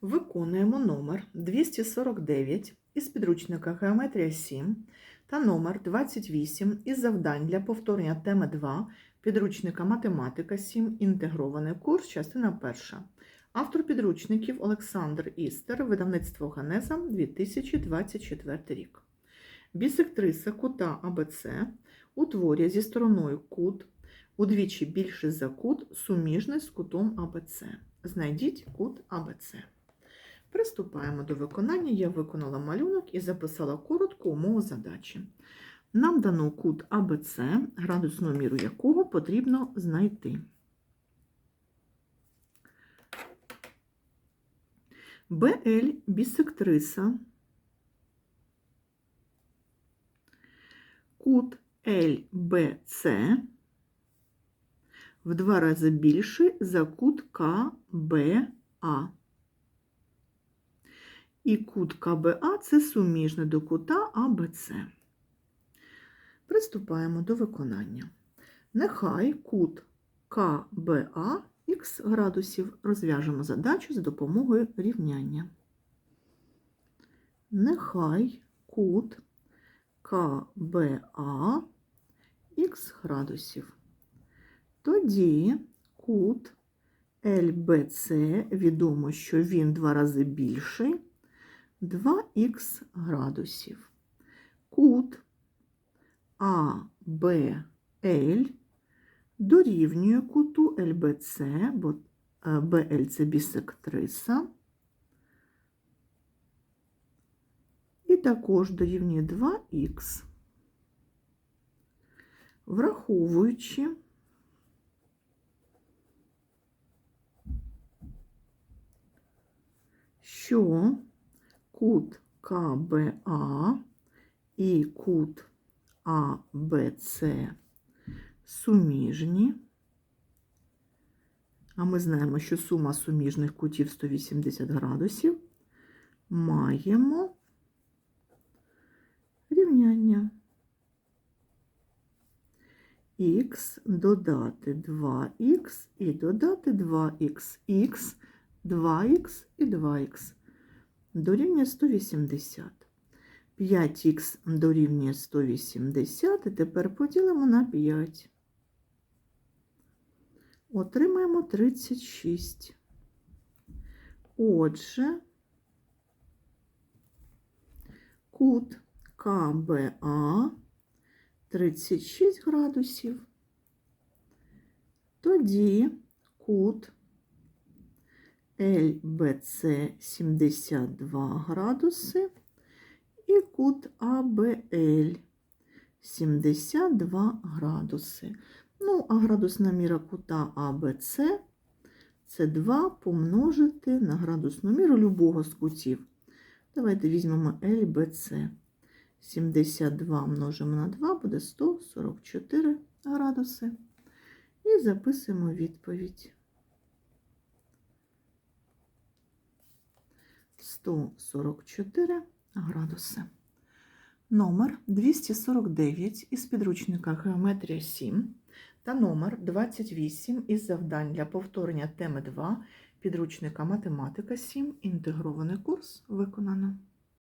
Виконуємо номер 249 із підручника Геометрія 7 та номер 28 із завдань для повторення теми 2 підручника Математика 7. Інтегрований курс, частина 1. Автор підручників Олександр Істер, видавництво Ганеза 2024 рік. Бісектриса кута АБЦ утворює зі стороною кут удвічі більший за кут, суміжний з кутом АБЦ. Знайдіть кут АБЦ. Приступаємо до виконання. Я виконала малюнок і записала коротку умову задачі. Нам дано кут АБЦ, градусну міру якого потрібно знайти. БЛ бісектриса. Кут ЛБЦ в два рази більший за кут КБА. І кут КБА це суміжне до кута АБЦ. Приступаємо до виконання. Нехай кут КБА х градусів розв'яжемо задачу за допомогою рівняння. Нехай кут КБА х градусів. Тоді кут ЛБЦ, відомо, що він два рази більший, 2х градусів. Кут АБЛ дорівнює куту ЛБЦ, бо БЛ це бісектриса. І також дорівнює 2х. Враховуючи що кут КБА і кут АБЦ суміжні, а ми знаємо, що сума суміжних кутів 180 градусів, маємо рівняння. Х додати 2х і додати 2х, х. 2х і 2х дорівнює 180. 5х дорівнює 180, і тепер поділимо на 5. Отримаємо 36. Отже, кут КБА 36 градусів. Тоді кут ЛБЦ 72 градуси і кут АБЛ 72 градуси. Ну, а градусна міра кута АБЦ це 2 помножити на градусну міру любого з кутів. Давайте візьмемо ЛБЦ. 72 множимо на 2 буде 144 градуси. І записуємо відповідь. 144 градуси. Номер 249 із підручника Геометрія 7 та номер 28 із завдань для повторення теми 2 підручника Математика 7. Інтегрований курс виконано.